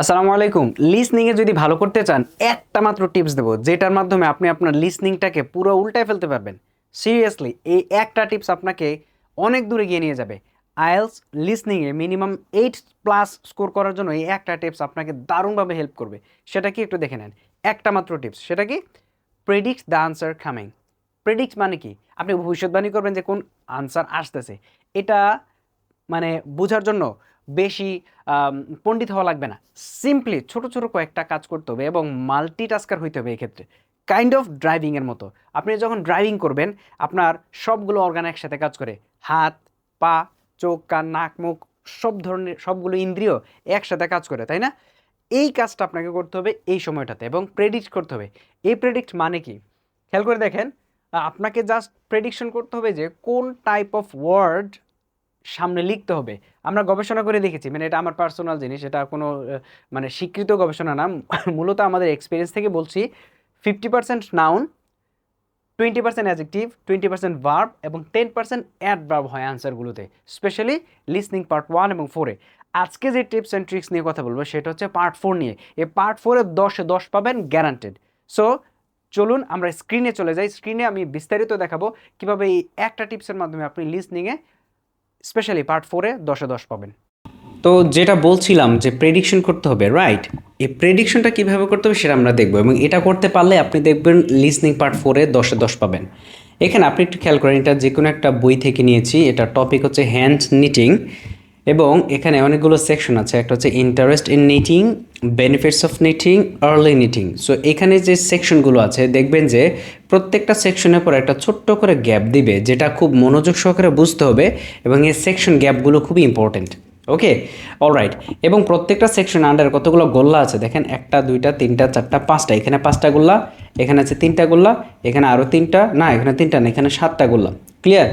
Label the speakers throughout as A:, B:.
A: আসসালামু আলাইকুম। লিসনিংয়ে যদি ভালো করতে চান, একটা মাত্র টিপস দেবো, যেটার মাধ্যমে আপনি আপনার লিসনিংটাকে পুরো উল্টায় ফেলতে পারবেন। সিরিয়াসলি এই একটা টিপস আপনাকে অনেক দূরে গিয়ে নিয়ে যাবে। আইএলস লিসনিংয়ে মিনিমাম এইট প্লাস স্কোর করার জন্য এই একটা টিপস আপনাকে দারুণভাবে হেল্প করবে। সেটা কি একটু দেখে নেন। একটা মাত্র টিপস সেটা কি? Predict the answer coming predict মানে কি? আপনি ভবিষ্যৎবাণী করবেন যে কোন আনসার আসতেছে। এটা মানে বোঝার জন্য বেশি পণ্ডিত হওয়া লাগবে না। সিম্পলি ছোট ছোট কয়েকটা কাজ করতে হবে এবং মাল্টিটাস্কার হইতে হবে এক্ষেত্রে। কাইন্ড অফ ড্রাইভিংয়ের মতো। আপনি যখন ড্রাইভিং করবেন, আপনার সবগুলো অর্গান একসাথে কাজ করে। হাত, পা, চোখ, কান, নাক, মুখ, সব ধরনের, সবগুলো ইন্দ্রিয় একসাথে কাজ করে, তাই না? এই কাজটা আপনাকে করতে হবে এই সময়টাতে এবং প্রেডিক্ট করতে হবে। এই প্রেডিক্ট মানে কি? খেয়াল করে দেখেন আপনাকে জাস্ট প্রেডিকশন করতে হবে যে কোন টাইপ অফ ওয়ার্ড সামনে লিখতে হবে। আমরা গবেষণা করে দেখেছি মানে এটা আমার পার্সোনাল জিনিস, এটা কোনো মানে স্বীকৃত গবেষণা না। মূলত আমাদের এক্সপিরিয়েন্স থেকে বলছি fifty percent noun twenty percent adjective twenty percent verb এবং টেন পার্সেন্ট অ্যাড ভার্ব হয় আনসারগুলোতে স্পেশালি লিসনিং পার্ট ওয়ান এবং ফোরে আজকে যে টিপস অ্যান্ড ট্রিক্স নিয়ে কথা বলব, সেটা হচ্ছে পার্ট ফোর নিয়ে। এই পার্ট ফোরে দশে দশ পাবেন গ্যারান্টেড সো চলুন আমরা স্ক্রিনে চলে যাই। স্ক্রিনে আমি বিস্তারিত দেখাবো কীভাবে এই একটা টিপসের মাধ্যমে আপনি লিস্ট লিসনিংয়ে স্পেশালি পার্ট ফোরে দশে দশ পাবেন। তো যেটা বলছিলাম যে প্রেডিকশন করতে হবে রাইট এই প্রেডিকশনটা কীভাবে করতে হবে সেটা আমরা দেখব এবং এটা করতে পারলে আপনি দেখবেন লিসনিং পার্ট ফোরে দশে দশ পাবেন। এখানে আপনি একটু খেয়াল করেন, এটা যে কোনো একটা বই থেকে নিয়েছি, এটা টপিক হচ্ছে হ্যান্ড নিটিং এবং এখানে অনেকগুলো সেকশন আছে। একটা হচ্ছে interest in knitting benefits of knitting early knitting so এখানে যে সেকশনগুলো আছে, দেখবেন যে প্রত্যেকটা সেকশনের পর একটা ছোট্ট করে গ্যাপ দিবে, যেটা খুব মনোযোগ সহকারে বুঝতে হবে এবং এই সেকশন গ্যাপগুলো খুবই ইম্পর্টেন্ট ওকে অলরাইট এবং প্রত্যেকটা সেকশন আন্ডার কতগুলো গোল্লা আছে? দেখেন, একটা, দুইটা, তিনটা, চারটা, পাঁচটা। এখানে পাঁচটা গোল্লা, এখানে আছে তিনটা গোল্লা, এখানে আরও তিনটা, না, এখানে তিনটা না, এখানে সাতটা গোল্লা। ক্লিয়ার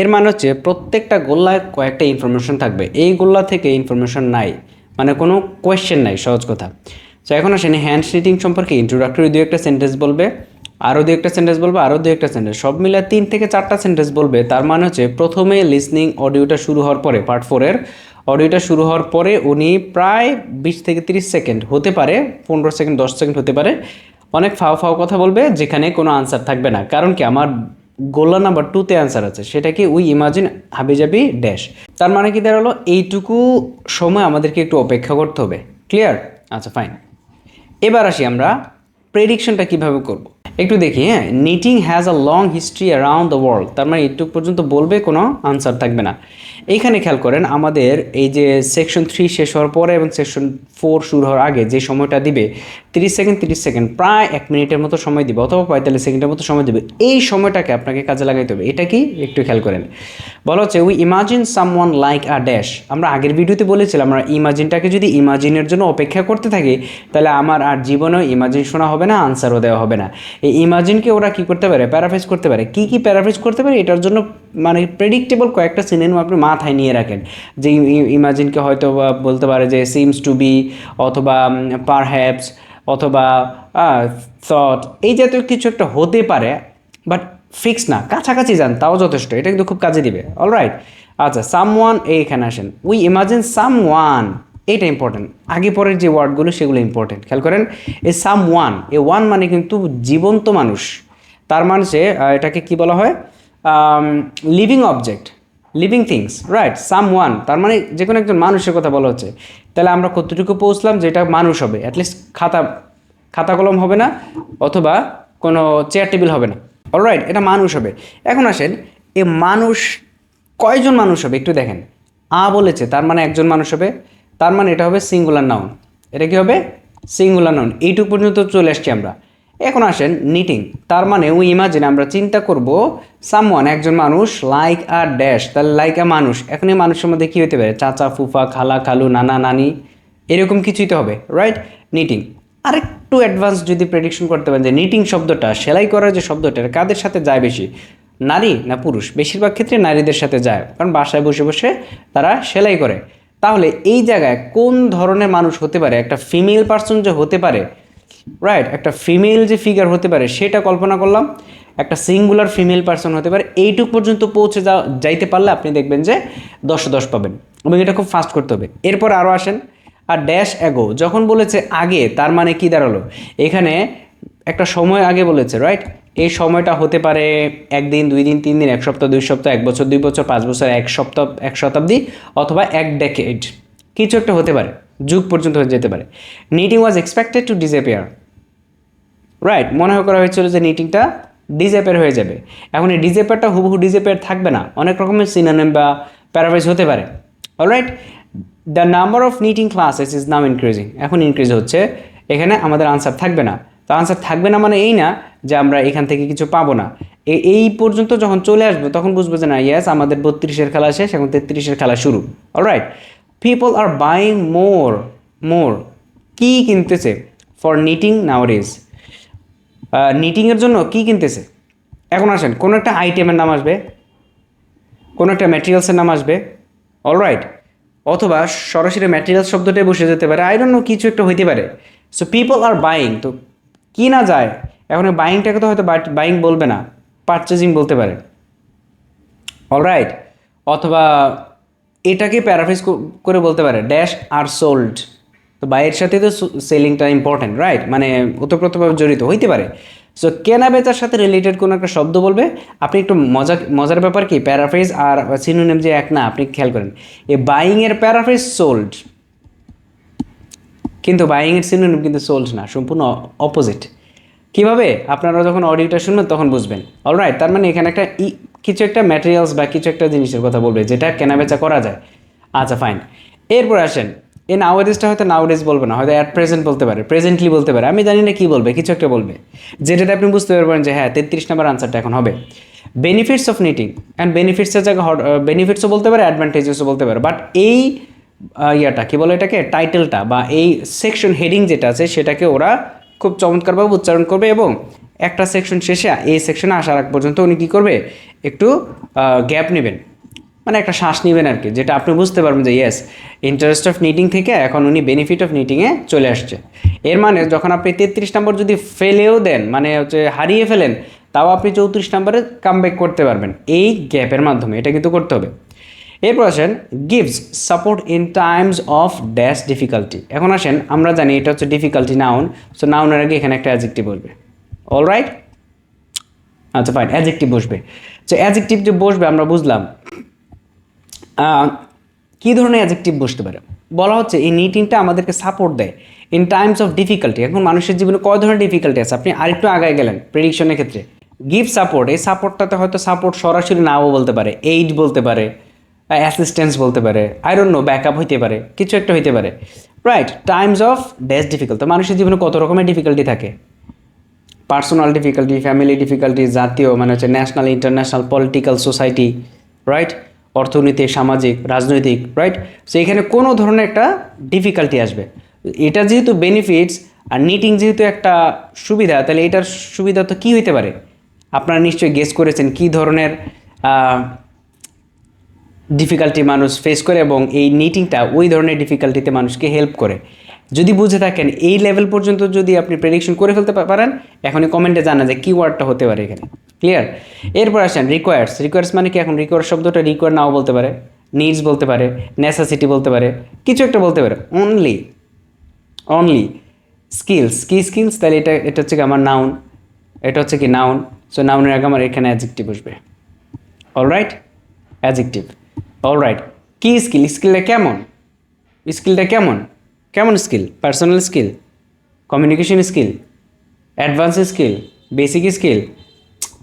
A: এর মানে হচ্ছে প্রত্যেকটা গোল্লায় কয়েকটা ইনফরমেশন থাকবে। এই গোল্লা থেকে ইনফরমেশন নাই। মানে কোনো কোয়েশ্চেন নাই, সহজ কথা। তো এখন আসেন হ্যান্ড রিটিং সম্পর্কে ইন্ট্রোডাক্টরি দু একটা সেন্টেন্স বলবে, আরও দু একটা সেন্টেন্স বলবে, আরও দু একটা সেন্টেন্স সব মিলে তিন থেকে চারটা সেন্টেন্স বলবে, তার মানে হচ্ছে প্রথমে লিসনিং অডিওটা শুরু হওয়ার পরে পার্ট ফোরের অডিওটা শুরু হওয়ার পরে উনি প্রায় বিশ থেকে তিরিশ সেকেন্ড হতে পারে, পনেরো সেকেন্ড দশ সেকেন্ড হতে পারে, অনেক ফাও ফাও কথা বলবে, যেখানে কোনো আনসার থাকবে না। কারণ কি, আমার গোল্লা নাম্বার টুতে অ্যান্সার আছে। সেটা কি উই ইমাজিন হাবিজাবি ড্যাশ তার মানে কি দাঁড়াল? এইটুকু সময় আমাদেরকে একটু অপেক্ষা করতে হবে। ক্লিয়ার আচ্ছা ফাইন এবার আসি আমরা প্রেডিকশনটা কীভাবে করব। একটু দেখি হ্যাঁ? Knitting has a long history around the world তার মানে এইটুকু পর্যন্ত বলবে, কোনো আনসার থাকবে না। এইখানে খেয়াল করেন, আমাদের এই যে সেকশন থ্রি শেষ হওয়ার পরে এবং সেকশন ফোর শুরু হওয়ার আগে যে সময়টা দিবে, তিরিশ সেকেন্ড তিরিশ সেকেন্ড প্রায় এক মিনিটের মতো সময় দিবে অথবা পঁয়তাল্লিশ সেকেন্ডের মতো সময় দিবে। এই সময়টাকে আপনাকে কাজে লাগাইতে হবে। এটা কি? একটু খেয়াল করেন। বলা হচ্ছে we imagine someone like a dash আমরা আগের ভিডিওতে বলেছিলাম, আমরা ইমাজিনটাকে যদি ইমাজিনের জন্য অপেক্ষা করতে থাকি, তাহলে আমার আর জীবনেও ইমাজিন শোনা হবে না, আনসারও দেওয়া হবে না। এই ইমাজিনকে ওরা কি করতে পারে? প্যারাফ্রাইজ করতে পারে। কি কি প্যারাফ্রাইজ করতে পারে? এটার জন্য মানে প্রেডিক্টেবল কয়েকটা সিনেমা আপনি মাথায় নিয়ে রাখেন। যে ইমাজিনকে হয়তো বলতে পারে যে সিমস টু বি অথবা পার হ্যাপস অথবা থট এই জাতীয় কিছু একটা হতে পারে বাট ফিক্স না, কাছাকাছি যান, তাও যথেষ্ট, এটা কিন্তু খুব কাজে দিবে অলরাইট আচ্ছা সাম ওয়ান এইখানে আসেন উই ইমাজিন সাম ওয়ান এইটা ইম্পর্টেন্ট আগে পরের যে ওয়ার্ডগুলো সেগুলো ইম্পর্টেন্ট খেয়াল করেন, এ সাম ওয়ান এ ওয়ান মানে কিন্তু জীবন্ত মানুষ, তার মানে এটাকে কি বলা হয়? Living object living things right someone তার মানে যে কোনো একজন মানুষের কথা বলা হচ্ছে। তাহলে আমরা কতটুকু পৌঁছলাম যে এটা মানুষ হবে? অ্যাটলিস্ট খাতা খাতা কলম হবে না, অথবা কোনো চেয়ার টেবিল হবে না। অলরাইট এটা মানুষ হবে। এখন আসেন, এ মানুষ কয়জন মানুষ হবে একটু দেখেন। আ বলেছে, তার মানে একজন মানুষ হবে, তার মানে এটা হবে সিঙ্গুলার নাউন এটা কি হবে? সিঙ্গুলার নাউন এইটুকু পর্যন্ত চলে আসছি আমরা। এখন আসেন নিটিং তার মানে ওই ইমাজিন আমরা চিন্তা করব সামওয়ান একজন মানুষ লাইক আর ড্যাশ তাহলে লাইক আ মানুষ। এখন এই মানুষের মধ্যে কী হতে পারে? চাচা, ফুফা, খালা, খালু, নানা, নানি, এরকম কিছুই তো হবে রাইট নিটিং আরেকটু অ্যাডভান্স যদি প্রেডিকশন করতে পারেন যে নিটিং শব্দটা, সেলাই করার যে শব্দটা কাদের সাথে যায় বেশি? নারী না পুরুষ? বেশিরভাগ ক্ষেত্রে নারীদের সাথে যায়, কারণ বাসায় বসে বসে তারা সেলাই করে। তাহলে এই জায়গায় কোন ধরনের মানুষ হতে পারে? একটা ফিমেল পার্সন যে হতে পারে রাইট একটা ফিমেল যে ফিগার হতে পারে, সেটা কল্পনা করলাম, একটা সিঙ্গুলার ফিমেল পার্সন হতে পারে, এইটুক পর্যন্ত পৌঁছে যা যাইতে পারলে আপনি দেখবেন যে দশ দশ পাবেন এবং এটা খুব ফাস্ট করতে হবে। এরপর আরও আসেন, আর ড্যাশ অ্যাগো যখন বলেছে আগে, তার মানে কি দাঁড়াল? এখানে একটা সময় আগে বলেছে রাইট এই সময়টা হতে পারে একদিন, দুই দিন, তিন দিন, এক সপ্তাহ, দুই সপ্তাহ, এক বছর, দুই বছর, পাঁচ বছর, এক সপ্তাহ, এক শতাব্দী, অথবা এক ডেকেড কিছু একটা হতে পারে। যুগ পর্যন্ত হয়ে যেতে পারে। Knitting was expected to disappear right মনে করা হয়েছিল যে নিটিংটা ডিজেপের হয়ে যাবে। এখন এই ডিজেপারটা হুবহু ডিজেপের থাকবে না। অনেক রকমের সিনানেম বা প্যারাভাইজ হতে পারে। Alright the number of knitting classes is now increasing এখন ইনক্রিজ হচ্ছে। এখানে আমাদের আনসার থাকবে না। তো আনসার থাকবে না মানে এই না যে আমরা এখান থেকে কিছু পাবো না। এই পর্যন্ত যখন চলে আসব, তখন বুঝব যে না ইয়াস আমাদের বত্রিশের খেলা শেষ, এখন তেত্রিশের খেলা শুরু। Alright people are buying more more কি কিনতেছে? ফর নিটিং নাওয়ারিজ নিটিংয়ের জন্য কি কিনতেছে? এখন আসেন, কোনো একটা আইটেমের নাম আসবে, কোনো একটা ম্যাটেরিয়ালসের নাম আসবে অলরাইট অথবা সরাসরি ম্যাটেরিয়ালস শব্দটাই বসে যেতে পারে আই ডোন্ট নো কিছু একটা হইতে পারে। সো পিপল আর বাইং তো কি না যায়? এখন বাইংটাকে তো হয়তো বাইং বলবে না পারচেজিং বলতে পারে। অলরাইট অথবা এটাকে প্যারাফ্রেজ করে বলতে পারে ড্যাশ আর সোল্ড তো বাইয়ের সাথে তো সেলিংটা ইম্পর্টেন্ট রাইট মানে ওতপ্রোতভাবে জড়িত, হইতে পারে। সো কেনা বেচার সাথে রিলেটেড কোনো একটা শব্দ বলবে। আপনি একটু মজা মজার ব্যাপার কি? প্যারাফ্রেজ আর সিনোনিম যে এক না, আপনি খেয়াল করেন। এ বাইংয়ের প্যারাফ্রেজ সোল্ড কিন্তু বাইংয়ের সিনোনিম কিন্তু সোল্ড না, সম্পূর্ণ অপোজিট কীভাবে? আপনারা যখন অডিওটা শুনবেন, তখন বুঝবেন। অলরাইট তার মানে এখানে একটা ই কিছু একটা ম্যাটেরিয়ালস বা কিছু একটা জিনিসের কথা বলবে, যেটা কেনাবেচা করা যায়। আচ্ছা ফাইন এরপর আসেন। এই নাওয়ারিজটা হয়তো নাওয়ারিজ বলবে না, হয়তো অ্যাট প্রেজেন্ট বলতে পারে প্রেজেন্টলি বলতে পারে। আমি জানি না কী বলবে, কিছু একটা বলবে। যেটাতে আপনি বুঝতে পারবেন যে হ্যাঁ তেত্রিশ নাম্বার আনসারটা এখন হবে। বেনিফিটস অফ নিটিং অ্যান্ড বেনিফিটসের জায়গায় বেনিফিটসও বলতে পারে অ্যাডভান্টেজেসও বলতে পারে। বাট এই ইয়াটা, কী বলে এটাকে? টাইটেলটা বা এই সেকশন হেডিং যেটা আছে, সেটাকে ওরা খুব চমৎকারভাবে উচ্চারণ করবে এবং একটা সেকশন শেষে এই সেকশনে আসার আগ পর্যন্ত উনি কী করবে? একটু গ্যাপ নেবেন। মানে একটা শ্বাস নেবেন আর কি যেটা আপনি বুঝতে পারবেন যে ইয়েস ইন্টারেস্ট অফ নিটিং থেকে এখন উনি বেনিফিট অফ নিটিংয়ে চলে আসছে। এর মানে যখন আপনি তেত্রিশ নম্বর যদি ফেলেও দেন মানে হচ্ছে হারিয়ে ফেলেন, তাও আপনি চৌত্রিশ নম্বরে কামব্যাক করতে পারবেন। এই গ্যাপের মাধ্যমে এটা কিন্তু করতে হবে। এরপর আসেন gives support in times of dash difficulty এখন আসেন, আমরা জানি এটা হচ্ছে ডিফিকাল্টি নাউন সো নাউনের আগে এখানে একটা অ্যাজেক্টিভ বলবে। অলরাইট আচ্ছা ফাইন অ্যাজেক্টিভ বসবে। তো অ্যাজেক্টিভ যে বসবে, আমরা বুঝলাম কী ধরনের অ্যাজেক্টিভ বসতে পারে? বলা হচ্ছে, এই নিটিংটা আমাদেরকে সাপোর্ট দেয় ইন টাইমস অফ ডিফিকাল্টি এখন মানুষের জীবনে কয় ধরনের ডিফিকাল্টি আছে? আপনি আরেকটু আগায় গেলেন প্রেডিকশনের ক্ষেত্রে। গিভ সাপোর্ট এই সাপোর্টটাতে হয়তো সাপোর্ট সরাসরি নাও বলতে পারে এইড বলতে পারে অ্যাসিস্ট্যান্স বলতে পারে আই ডোন্ট নো ব্যাকআপ হইতে পারে, কিছু একটা হইতে পারে। Right times of dash difficult তো মানুষের জীবনে কত রকমের ডিফিকাল্টি থাকে? পার্সোনাল ডিফিকাল্টি ফ্যামিলি ডিফিকাল্টি জাতীয় মানে হচ্ছে national international political society right অর্থনৈতিক সামাজিক, রাজনৈতিক রাইট সো এখানে কোনো ধরনের একটা ডিফিকাল্টি আসবে। এটা যেহেতু বেনিফিটস আর নিটিং যেহেতু একটা সুবিধা, তাহলে এটার সুবিধা তো কী হইতে পারে? আপনারা নিশ্চয়ই গেস করেছেন কী ধরনের ডিফিকাল্টি মানুষ ফেস করে এবং এই নিটিংটা ওই ধরনের ডিফিকাল্টিতে মানুষকে হেল্প করে। যদি বুঝে থাকেন এই লেভেল পর্যন্ত যদি আপনি প্রেডিকশন করে ফেলতে পারেন, এখনই কমেন্টে জানা যায় কি ওয়ার্ডটা হতে পারে এখানে। ক্লিয়ার এরপর আসেন রিকোয়ার্স রিকোয়ার্স মানে কি এখন? রিকোয়ার শব্দটা রিকোয়ার নাও বলতে পারে নিডস বলতে পারে নেসেসিটি বলতে পারে, কিছু একটা বলতে পারে। অনলি অনলি স্কিলস কি স্কিলস তাহলে এটা এটা হচ্ছে কি আমার নাউন এটা হচ্ছে কি নাউন সো নাউনের আগে আমার এখানে অ্যাজেক্টিভ বসবে। অল অলরাইট অ্যাজেক্টিভ অলরাইট কী স্কিল স্কিলটা কেমন? স্কিলটা কেমন? কেমন skill? Personal skill communication skill advance skill basic skill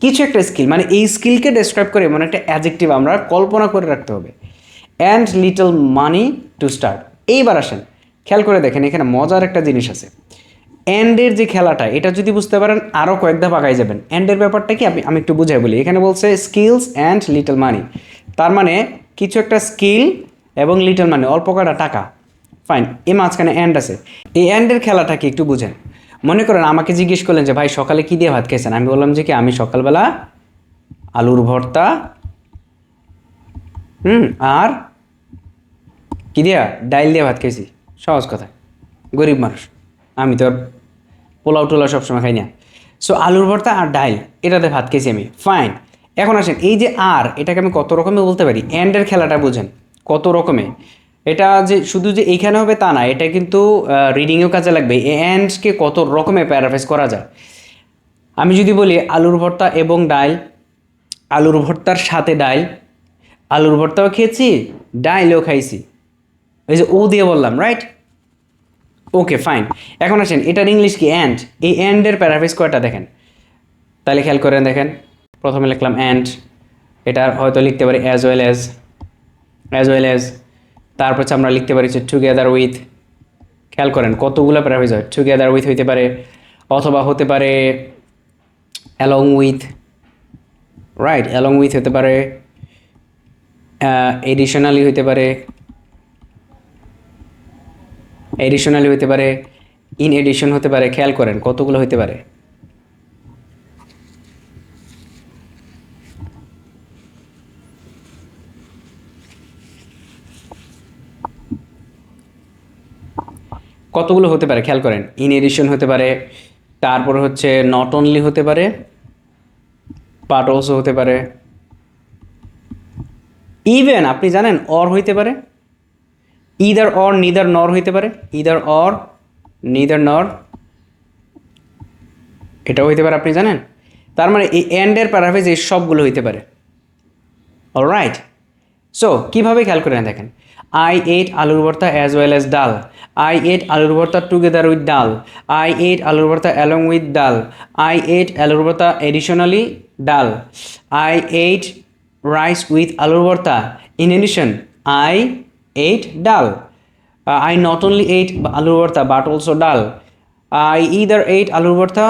A: কিছু একটা স্কিল মানে এই স্কিলকে ডেসক্রাইব করে এমন একটা অ্যাজেক্টিভ আমরা কল্পনা করে রাখতে হবে। And little money to start এইবার আসেন, খেয়াল করে দেখেন এখানে মজার একটা জিনিস আছে। অ্যান্ডের যে খেলাটা, এটা যদি বুঝতে পারেন আরও কয়েক ধাপ আগাই যাবেন। অ্যান্ডের ব্যাপারটা কি? আমি আমি একটু বুঝাই বলি। এখানে বলছে স্কিলস অ্যান্ড লিটল মানি তার মানে কিছু একটা স্কিল এবং লিটল মানি অল্প কটা টাকা। ফাইন এই মাঝখানে অ্যান্ড আছে। এই অ্যান্ডের খেলাটা কি একটু বুঝেন। মনে করেন আমাকে জিজ্ঞেস করলেন যে, ভাই, সকালে কী দিয়ে ভাত খেয়েছেন? আমি বললাম যে, কি, আমি সকালবেলা আলুর ভর্তা, হুম, আর কি দিয়া? ডাইল দিয়ে ভাত খেয়েছি। সহজ কথা। গরিব মানুষ। আমি তো পোলাও টোলাও সবসময় খাই না। সো আলুর ভর্তা আর ডাইল, এটাতে ভাত খেয়েছি আমি। ফাইন এখন আসেন, এই যে আর, এটাকে আমি কত রকমে বলতে পারি? অ্যান্ডের খেলাটা বুঝেন। কত রকমে? এটা যে, শুধু যে এইখানে হবে তা না, এটা কিন্তু রিডিংয়েও কাজে লাগবে। অ্যান্ডকে কত রকমের প্যারাফ্রাইজ করা যায়। আমি যদি বলি, আলুর ভর্তা এবং ডাল, আলুর ভর্তার সাথে ডাল, আলুর ভর্তাও খেয়েছি ডাইলও খাইছি। এই যে ও দিয়ে বললাম রাইট ওকে ফাইন এখন আসেন, এটার ইংলিশ কি অ্যান্ড এই অ্যান্ডের প্যারাফ্রাইজ কয়টা দেখেন? তাহলে খেয়াল করেন, দেখেন। প্রথমে লিখলাম অ্যান্ড এটা হয়তো লিখতে পারি as well as as well as তারপর হচ্ছে আমরা লিখতে পারি যে টুগেদার উইথ খেয়াল করেন কতগুলো প্যারাফ্রাইজ হয়? টুগেদার উইথ হইতে পারে, অথবা হতে পারে along with right along with হতে পারে এডিশনালি হইতে পারে এডিশনালি হতে পারে ইন এডিশন হতে পারে, খেয়াল করেন কতগুলো হতে পারে? কতগুলো হতে পারে? খেয়াল করেন ইন এডিশন হতে পারে, তারপর হচ্ছে নট অনলি হতে পারে পার্ট অলসো হতে পারে। ইভেন আপনি জানেন অর হইতে পারে ইদার অর নিদার নর হইতে পারে ইদার অর নিদার নর এটাও হইতে পারে, আপনি জানেন? তার মানে এই এন্ডের প্যারাফেজ এই সবগুলো হইতে পারে। অলরাইট সো কীভাবে খেয়াল করে দেখেন আই এট আলুর bharta as well as dal I ate আলুর bharta together with dal I ate আলুর bharta along with dal I ate আলুর ভর্তা এডিশনালি ডাল আই এইট রাইস উইথ আলুর bharta. In addition I ate dal I not only ate আলুর bharta but also dal I either ate আলুর bharta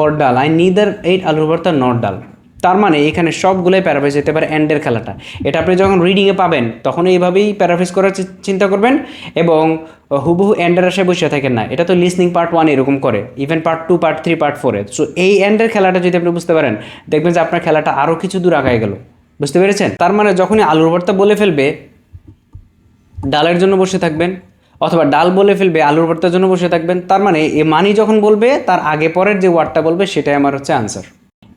A: or ডাল I neither eight আলুর ভর্তা not ডাল তার মানে এখানে সবগুলোই প্যারাফ্রাইজ যেতে পারে এন্ডের খেলাটা। এটা আপনি যখন রিডিংয়ে পাবেন, তখন এইভাবেই প্যারাফ্রাইজ করার চিন্তা করবেন এবং হুবহু এন্ডের আশায় বসে থাকেন না। এটা তো লিসনিং পার্ট ওয়ান এরকম করে even part two part three part ফোরে সো এই এন্ডের খেলাটা যদি আপনি বুঝতে পারেন, দেখবেন যে আপনার খেলাটা আরও কিছু দূর আগায় গেল। বুঝতে পেরেছেন? তার মানে যখনই আলুর ভর্তা বলে ফেলবে, ডালের জন্য বসে থাকবেন, অথবা ডাল বলে ফেলবে, আলুর ভর্তার জন্য বসে থাকবেন, তার মানে এ মানি যখন বলবে, তার আগে পরের যে ওয়ার্ডটা বলবে, সেটাই আমার হচ্ছে আনসার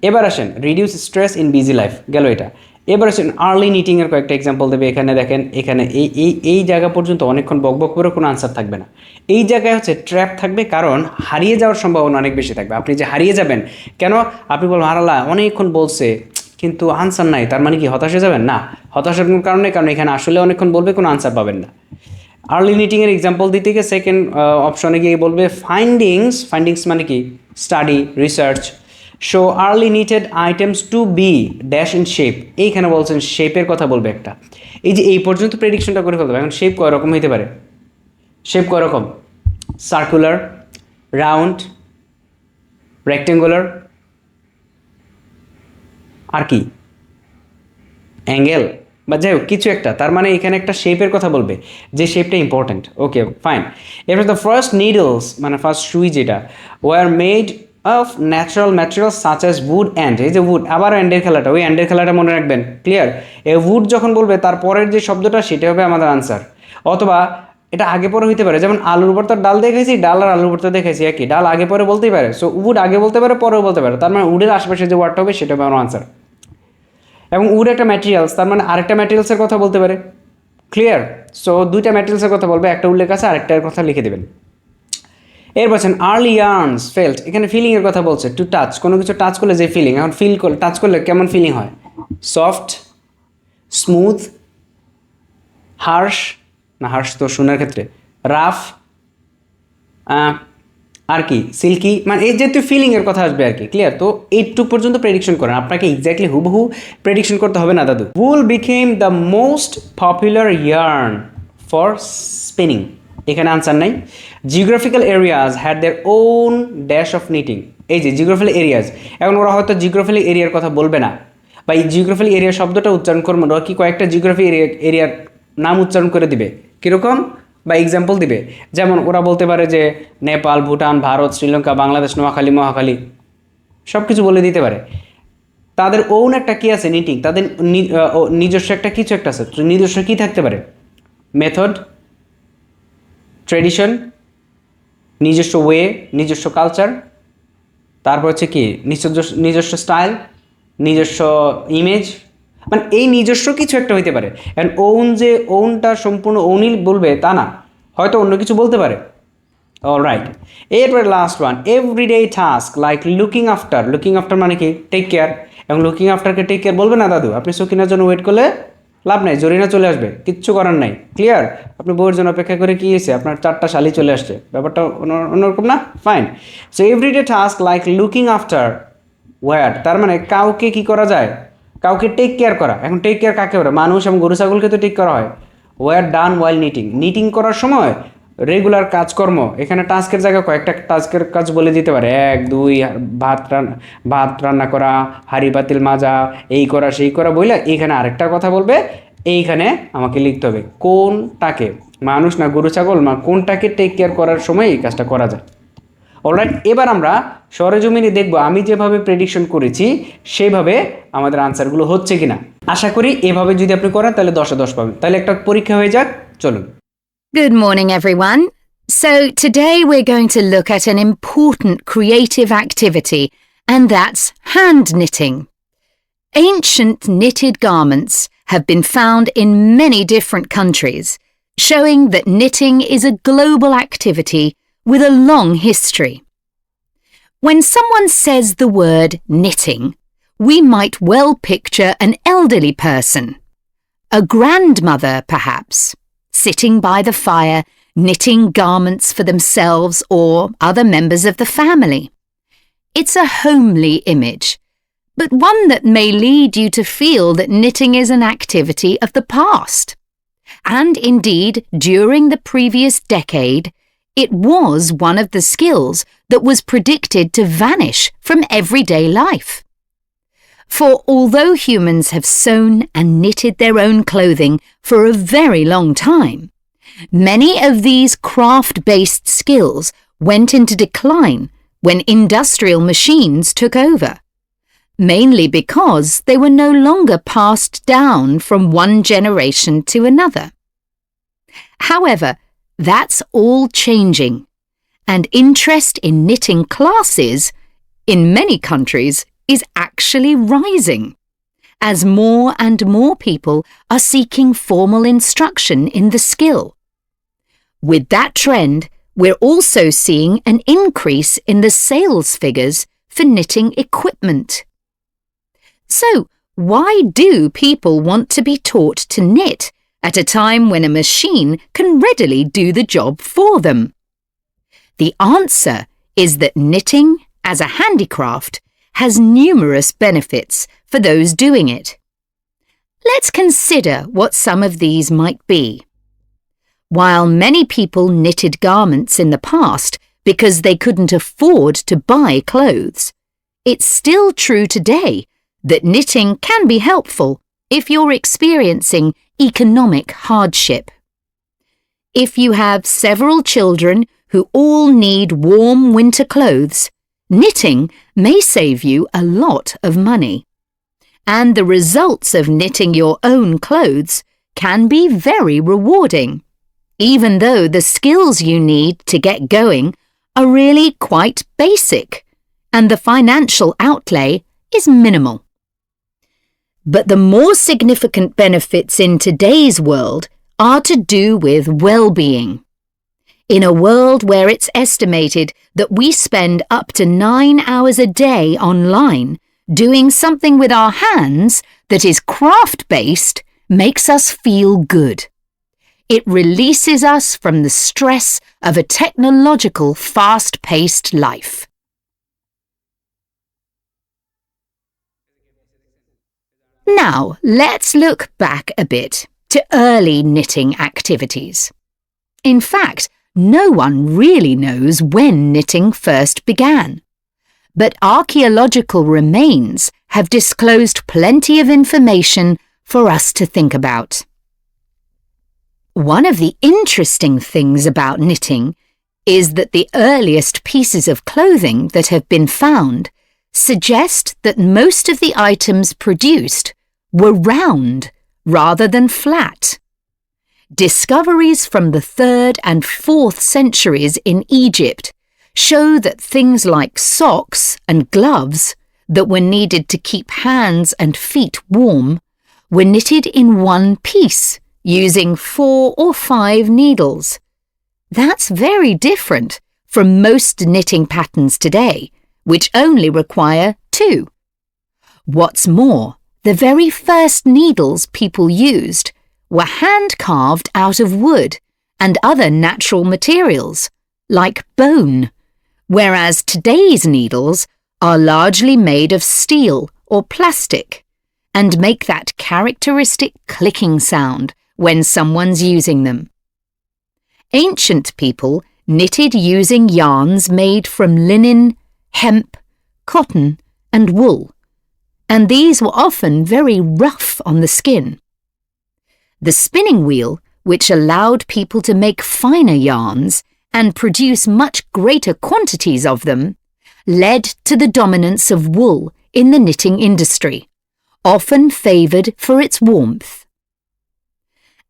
A: এবার আসেন reduce stress in busy life গেল এটা। এবার আসেন আর্লি নিটিংয়ের কয়েকটা এক্সাম্পল দেবে, এখানে দেখেন, এখানে এই এই এই জায়গা পর্যন্ত অনেকক্ষণ বকবক করে কোনো আনসার থাকবে না। এই জায়গায় হচ্ছে ট্র্যাপ থাকবে, কারণ হারিয়ে যাওয়ার সম্ভাবনা অনেক বেশি থাকবে। আপনি যে হারিয়ে যাবেন, কেন? আপনি বলবেন হারালা অনেকক্ষণ বলছে, কিন্তু আনসার নাই। তার মানে কি, হতাশ হয়ে যাবেন? না, হতাশার কোনো কারণে কারণ এখানে আসলে অনেকক্ষণ বলবে, কোনো আনসার পাবেন না। আর্লি নিটিংয়ের এক্সাম্পল দিতে গিয়ে সেকেন্ড অপশনে গিয়ে বলবে ফাইন্ডিংস ফাইন্ডিংস মানে কি? Study research show early knitted items to be dash in shape এইখানে বলছেন শেপের কথা বলবে একটা। এই যে এই পর্যন্ত প্রেডিকশনটা করে ফেলতে এখন শেপ কয় রকম হইতে পারে? শেপ কয় রকম? সার্কুলার রাউন্ড রেক্টেঙ্গুলার আর কি? অ্যাঙ্গেল বা যাই হোক, কিছু একটা। তার মানে এখানে একটা শেপের কথা বলবে। যে শেপটা ইম্পর্ট্যান্ট ওকে ফাইন এবার দ্য ফার্স্ট নিডলস মানে ফার্স্ট সুই যেটা were made of natural material such as wood and এই যে উড আবার অ্যান্ডের খেলাটা, ওই অ্যান্ডের খেলাটা মনে রাখবেন ক্লিয়ার এই উড যখন বলবে তার পরের যে শব্দটা, সেটা হবে আমাদের আনসার অথবা এটা আগে পরে হইতে পারে, যেমন আলুর ভর্তার ডাল দেখেছি ডাল আর আলুর ভর্তা দেখেছি একই। ডাল আগে পরে বলতেই পারে সো উড আগে বলতে পারে, পরেও বলতে পারে, তার মানে উডের আশেপাশে যে ওয়ার্ডটা হবে, সেটা হবে আমার আনসার এবং উড একটা ম্যাটেরিয়ালস তার মানে আরেকটা ম্যাটেরিয়ালসের কথা বলতে পারে ক্লিয়ার সো দুইটা ম্যাটেরিয়ালসের কথা বলবে, একটা উল্লেখ আছে, আরেকটার কথা লিখে দেবেন। এর বলছেন আর্লি আর্নস ফেল্ট এখানে ফিলিংয়ের কথা বলছে টু টাচ কোনো কিছু টাচ করলে যে ফিলিং এখন ফিল করলে টাচ করলে কেমন ফিলিং হয়? সফট স্মুথ হার্শ না হার্শ তো শোনার ক্ষেত্রে রাফ আর কি সিল্কি মানে এই যেহেতু ফিলিংয়ের কথা আসবে আর কি ক্লিয়ার তো এইটুক পর্যন্ত প্রেডিকশন করেন আপনাকে এক্স্যাক্টলি হুবহু প্রেডিকশন করতে হবে না দাদু। Wool became the most popular yarn for spinning এখানে আনসার নাই। Geographical areas had their own dash of knitting এই যে জিওগ্রাফিক্যাল এরিয়াজ এখন ওরা হয়তো জিওগ্রাফিক্যাল এরিয়ার কথা বলবে না। বা এই জিওগ্রাফিক্যাল এরিয়া শব্দটা উচ্চারণ করব ওরা কি কয়েকটা জিওগ্রাফি এরিয়া এরিয়ার নাম উচ্চারণ করে দিবে? কীরকম? বা এক্সাম্পল দিবে? যেমন ওরা বলতে পারে যে, নেপাল, ভুটান, ভারত, শ্রীলঙ্কা, বাংলাদেশ, নোয়াখালী, মহাখালী। সব কিছু বলে দিতে পারে। তাদের ওন একটা কী আছে? নিটিং তাদের নিজস্ব একটা কিছু একটা আছে। নিজস্ব কী থাকতে পারে? মেথড ট্রেডিশন, নিজস্ব ওয়ে, নিজস্ব কালচার, তারপর হচ্ছে কি, নিজস্ব নিজস্ব স্টাইল, নিজস্ব ইমেজ মানে এই নিজস্ব কিছু একটা হইতে পারে। অ্যান্ড ওন যে ওনটা সম্পূর্ণ ওনই বলবে তা না, হয়তো অন্য কিছু বলতে পারে। অল রাইট এরপরে last one everyday task like looking after looking after মানে কি? টেক কেয়ার এবং লুকিং আফটারকে টেক কেয়ার বলবে না, দাদু? আপনি সকিনার জন্য ওয়েট করলে লাভ নাই, জরিনা চলে আসবে, কিচ্ছু করার নাই। ক্লিয়ার আপনি বউয়ের জন্য অপেক্ষা করে কি এসে আপনার চারটা শালি চলে আসছে। ব্যাপারটা অন্য- অন্যরকম না? Fine so everyday task like looking after were তার মানে কাউকে কি করা যায়? কাউকে টেক কেয়ার করা। এখন টেক কেয়ার কাকে করে মানুষ এবং গরু, ছাগলকে তো টেক করা হয়। Wear done while knitting knitting করার সময় রেগুলার কাজকর্ম। এখানে টাস্কের জায়গায় কয়েকটা টাস্কের কাজ বলে দিতে পারে। এক, দুই ভাত রান্না ভাত রান্না করা, হাড়ি পাতিল মাজা, এই করা, সেই করা বইলে এইখানে আরেকটা কথা বলবে, এইখানে আমাকে লিখতে হবে। কোনটাকে? মানুষ না গরু, ছাগল? না কোনটাকে টেক কেয়ার করার সময় এই কাজটা করা যায়? অলরাইট এবার আমরা সরেজমিনে দেখব আমি যেভাবে প্রেডিকশন করেছি, সেভাবে আমাদের আনসারগুলো হচ্ছে কিনা। আশা করি এভাবে যদি আপনি করেন, তাহলে দশে দশ পাবেন। তাহলে একটা পরীক্ষা হয়ে যাক, চলুন।
B: Good morning, everyone. So, today we're going to look at an important creative activity, and that's hand knitting. Ancient knitted garments have been found in many different countries, showing that knitting is a global activity with a long history. When someone says the word knitting, we might well picture an elderly person, a grandmother perhaps sitting by the fire, knitting garments for themselves or other members of the family. It's a homely image, but one that may lead you to feel that knitting is an activity of the past. And indeed, during the previous decade, it was one of the skills that was predicted to vanish from everyday life. For although humans have sewn and knitted their own clothing for a very long time, many of these craft based skills went into decline when industrial machines took over, mainly because they were no longer passed down from one generation to another. However, that's all changing, and interest in knitting classes in many countries is actually rising as more and more people are seeking formal instruction in the skill. With that trend, we're also seeing an increase in the sales figures for knitting equipment. So, why do people want to be taught to knit at a time when a machine can readily do the job for them? The answer is that knitting as a handicraft has numerous benefits for those doing it. Let's consider what some of these might be. While many people knitted garments in the past because they couldn't afford to buy clothes, it's still true today that knitting can be helpful if you're experiencing economic hardship. If you have several children who all need warm winter clothes, knitting may save you a lot of money. And the results of knitting your own clothes can be very rewarding, even though the skills you need to get going are really quite basic and the financial outlay is minimal. But the more significant benefits in today's world are to do with well-being. In a world where it's estimated that we spend up to nine hours a day online, doing something with our hands that is craft based makes us feel good. It releases us from the stress of a technological, fast paced life. Now, let's look back a bit to early knitting activities. In fact, no one really knows when knitting first began. But archaeological remains have disclosed plenty of information for us to think about. One of the interesting things about knitting is that the earliest pieces of clothing that have been found suggest that most of the items produced were round rather than flat. Discoveries from the 3rd and 4th centuries in Egypt show that things like socks and gloves that were needed to keep hands and feet warm were knitted in one piece using four or five needles. That's very different from most knitting patterns today, which only require two. What's more, the very first needles people used were hand carved out of wood and other natural materials, like bone, whereas today's needles are largely made of steel or plastic and make that characteristic clicking sound when someone's using them. Ancient people knitted using yarns made from linen, hemp, cotton, and wool, and these were often very rough on the skin. The spinning wheel, which allowed people to make finer yarns and produce much greater quantities of them, led to the dominance of wool in the knitting industry, often favoured for its warmth.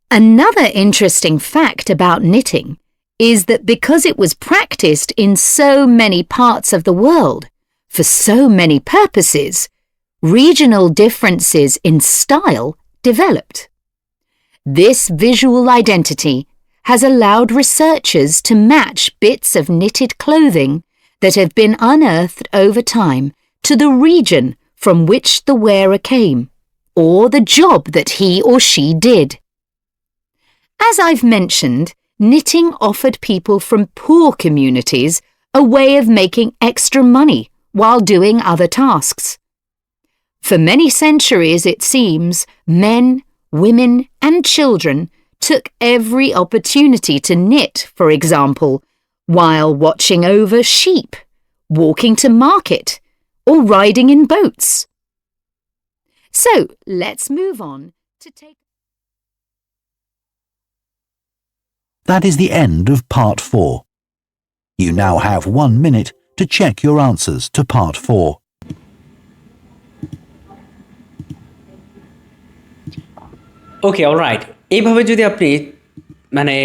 B: Another interesting fact about knitting is that because it was practiced in so many parts of the world, for so many purposes, regional differences in style developed. This visual identity has allowed researchers to match bits of knitted clothing that have been unearthed over time to the region from which the wearer came, or the job that he or she did. As I've mentioned, knitting offered people from poor communities a way of making extra money while doing other tasks. For many centuries, it seems, men, women, and children took every opportunity to knit, for example, while watching over sheep, walking to market, or riding in boats. So let's move on to take.
C: That is the end of part four. You now have one minute to check your answers to part four.
A: Okay all right এইভাবে যদি আপনি মানে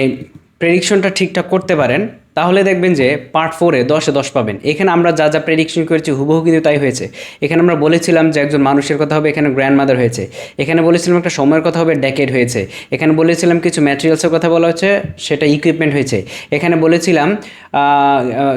A: প্রেডিকশনটা ঠিকঠাক করতে পারেন, তাহলে দেখবেন যে পার্ট ফোরে দশে দশ পাবেন। এখানে আমরা যা যা প্রেডিকশন করেছি হুবহু কিন্তু তাই হয়েছে। এখানে আমরা বলেছিলাম যে একজন মানুষের কথা হবে, এখানে গ্র্যান্ড মাদার হয়েছে। এখানে বলেছিলাম একটা সময়ের কথা হবে ডেকেড হয়েছে। এখানে বলেছিলাম কিছু ম্যাটেরিয়ালসের কথা বলা হচ্ছে সেটা ইকুইপমেন্ট হয়েছে। এখানে বলেছিলাম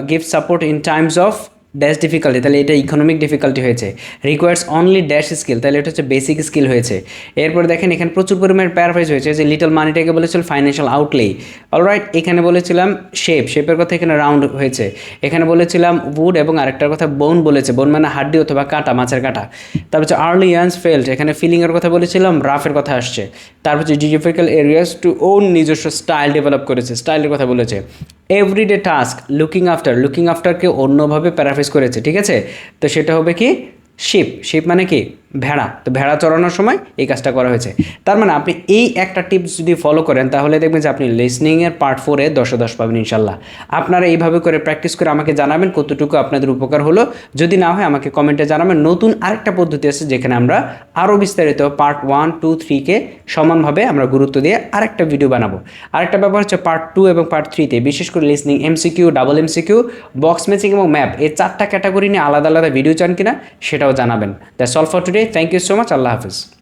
A: gift support in times of dash difficulty তাহলে এটা ইকোনমিক ডিফিকাল্টি হয়েছে। রিকোয়ার্স অনলি ড্যাশ স্কিল তাহলে এটা হচ্ছে বেসিক স্কিল হয়েছে। এরপর দেখেন, এখানে প্রচুর পরিমাণে প্যারাফ্রাইজ হয়েছে, যে লিটল মানিটাকে বলেছিল ফাইন্যান্সিয়াল আউটলে অলরাইট এখানে বলেছিলাম শেপ শেপের কথা এখানে রাউন্ড হয়েছে। এখানে বলেছিলাম উড এবং আরেকটার কথা বোন বলেছে বোন মানে হাড্ডি অথবা কাটা, মাছের কাটা। তারপর হচ্ছে আর্লি ইয়ান্স ফেল্ট এখানে ফিলিংয়ের কথা বলেছিলাম রাফের কথা আসছে। তারপর হচ্ছে জিওগ্রাফিক্যাল এরিয়াস টু ওন নিজস্ব স্টাইল ডেভেলপ করেছে। স্টাইলের কথা বলেছে। Everyday task looking after looking আফটারকে অন্যভাবে প্যারাফেস করেছে, ঠিক আছে? তো সেটা হবে কি? শিপ শিপ মানে কি? ভেড়া। তো ভেড়া চড়ানোর সময় এই কাজটা করা হয়েছে। তার মানে আপনি এই একটা টিপস যদি ফলো করেন, তাহলে দেখবেন যে আপনি লিসনিংয়ের পার্ট ফোরে দশে দশ পাবেন ইনশাল্লাহ। আপনারা এইভাবে করে প্র্যাকটিস করে আমাকে জানাবেন কতটুকু আপনাদের উপকার হলো। যদি না হয় আমাকে কমেন্টে জানাবেন। নতুন আরেকটা পদ্ধতি আছে যেখানে আমরা আরও বিস্তারিত পার্ট ওয়ান টু থ্রিকে সমানভাবে আমরা গুরুত্ব দিয়ে আরেকটা ভিডিও বানাবো। আরেকটা ব্যাপার হচ্ছে পার্ট টু এবং পার্ট থ্রিতে বিশেষ করে listening MCQ double MCQ box matching এবং ম্যাপ এই চারটা ক্যাটাগরি নিয়ে আলাদা আলাদা ভিডিও চান কিনা সেটাও জানাবেন। That's all for today thank you so much Allah Hafiz